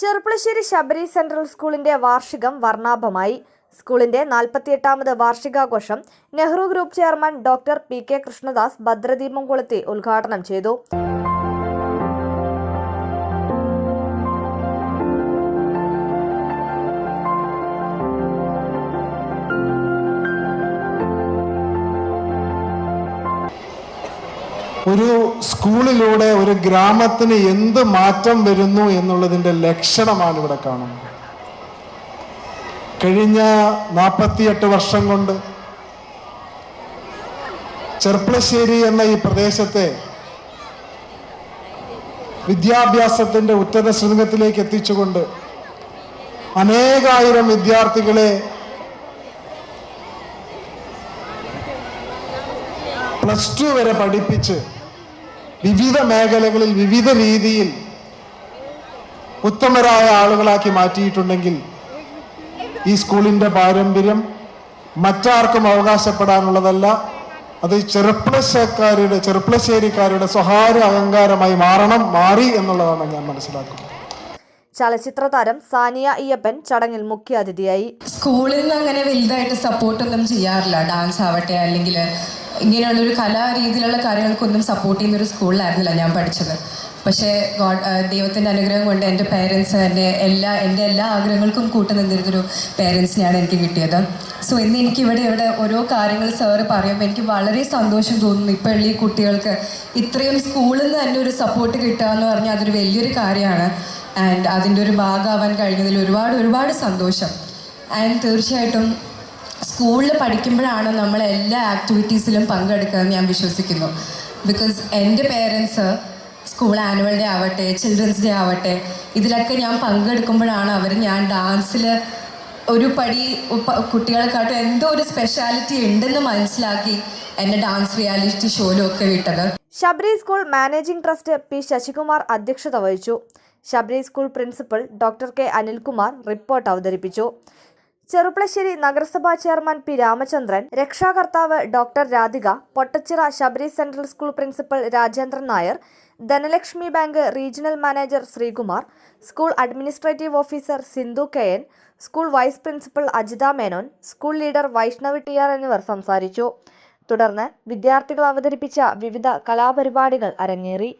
Cherpulassery Sabari central സ്കൂളിന്റെ വാർഷികം വർണാഭമായി. സ്കൂളിന്റെ നാൽപ്പത്തിയെട്ടാമത് വാർഷികാഘോഷം Nehru group chairman doctor P K Krishnadas ഭദ്രദീപം കൊളുത്തി ഉദ്ഘാടനം ചെയ്തു. ഒരു സ്കൂളിലൂടെ ഒരു ഗ്രാമത്തിന് എന്ത് മാറ്റം വരുന്നു എന്നുള്ളതിന്റെ ലക്ഷണമാണ് ഇവിടെ കാണുന്നത്. കഴിഞ്ഞ നാൽപ്പത്തിയെട്ട് വർഷം കൊണ്ട് ചെർപ്പളശ്ശേരി എന്ന ഈ പ്രദേശത്തെ വിദ്യാഭ്യാസത്തിന്റെ ഉറ്റത ശൃംഗത്തിലേക്ക് എത്തിച്ചുകൊണ്ട് അനേകായിരം വിദ്യാർത്ഥികളെ പ്ലസ് ടു വരെ പഠിപ്പിച്ച് വിവിധ മേഖലകളിൽ വിവിധ രീതിയിൽ ഉത്തമരായ ആളുകളാക്കി മാറ്റിയിട്ടുണ്ടെങ്കിൽ ഈ സ്കൂളിന്റെ പാരമ്പര്യം മറ്റാർക്കും അവകാശപ്പെടാനുള്ളതല്ല അത് ചെറുപ്പളശ്ശേക്കാരുടെ ചെറുപ്പശ്ശേരിക്കാരുടെ സ്വകാര്യ അഹങ്കാരമായി മാറണം മാറി എന്നുള്ളതാണ് ഞാൻ മനസ്സിലാക്കുന്നത്. ചലച്ചിത്ര താരം സാനിയ അയ്യപ്പൻ ചടങ്ങിൽ മുഖ്യാതിഥിയായി. സ്കൂളിൽ നിന്ന് അങ്ങനെ വലുതായിട്ട് സപ്പോർട്ടൊന്നും ചെയ്യാറില്ല. ഡാൻസ് ആവട്ടെ അല്ലെങ്കിൽ ഇങ്ങനെയുള്ളൊരു കലാ രീതിയിലുള്ള കാര്യങ്ങൾക്കൊന്നും സപ്പോർട്ട് ചെയ്യുന്ന ഒരു സ്കൂളിലായിരുന്നില്ല ഞാൻ പഠിച്ചത്. പക്ഷേ ഗോഡ് ദൈവത്തിന്റെ അനുഗ്രഹം കൊണ്ട് എന്റെ പേരൻസ് എന്റെ എല്ലാ എന്റെ എല്ലാ ആഗ്രഹങ്ങൾക്കും കൂട്ടു നിന്നിരുന്നൊരു പേരൻസിനെയാണ് എനിക്ക് കിട്ടിയത്. സോ ഇന്ന് എനിക്ക് ഇവിടെ ഇവിടെ ഓരോ കാര്യങ്ങൾ സാറ് പറയുമ്പോൾ എനിക്ക് വളരെ സന്തോഷം തോന്നുന്നു. ഇപ്പോഴുള്ള ഈ കുട്ടികൾക്ക് ഇത്രയും സ്കൂളിൽ നിന്ന് തന്നെ ഒരു സപ്പോർട്ട് കിട്ടുക എന്ന് പറഞ്ഞാൽ അതൊരു വലിയൊരു കാര്യമാണ്. ആൻഡ് അതിന്റെ ഒരു ഭാഗമാവാൻ കഴിഞ്ഞതിൽ ഒരുപാട് ഒരുപാട് സന്തോഷം. ആൻഡ് തീർച്ചയായിട്ടും സ്കൂളിൽ പഠിക്കുമ്പോഴാണ് നമ്മൾ എല്ലാ ആക്ടിവിറ്റീസിലും പങ്കെടുക്കുന്നത് ഞാൻ വിശ്വസിക്കുന്നു. ബിക്കോസ് എന്റെ പേരൻസ് സ്കൂൾ ആനുവൽ ഡേ ആവട്ടെ ചിൽഡ്രൻസ് ഡേ ആവട്ടെ ഇതിലൊക്കെ ഞാൻ പങ്കെടുക്കുമ്പോഴാണ് അവർ ഞാൻ ഡാൻസിൽ ഒരു പടി കുട്ടികളെക്കാട്ടും എന്തോ ഒരു സ്പെഷ്യാലിറ്റി ഉണ്ടെന്ന് മനസ്സിലാക്കി എന്നെ ഡാൻസ് റിയാലിറ്റി ഷോയിലും ഒക്കെ വിട്ടത് Sabari school managing trust P Sasikumar അധ്യക്ഷത വഹിച്ചു. Sabari school principal doctor K Anilkumar report അവതരിപ്പിച്ചു. ചെറുപ്പളശ്ശേരി നഗരസഭാ chairman P Ramachandran രക്ഷാകർത്താവ് doctor Radhika Pottachira Sabari central school principal Rajendran Nair Dhanalakshmi bank regional manager Sreekumar school administrative officer Sindhu K N school vice principal Ajitha Menon school leader Vaishnav T R എന്നിവർ സംസാരിച്ചു. തുടർന്ന് വിദ്യാർത്ഥികൾ അവതരിപ്പിച്ച വിവിധ കലാപരിപാടികൾ അരങ്ങേറി.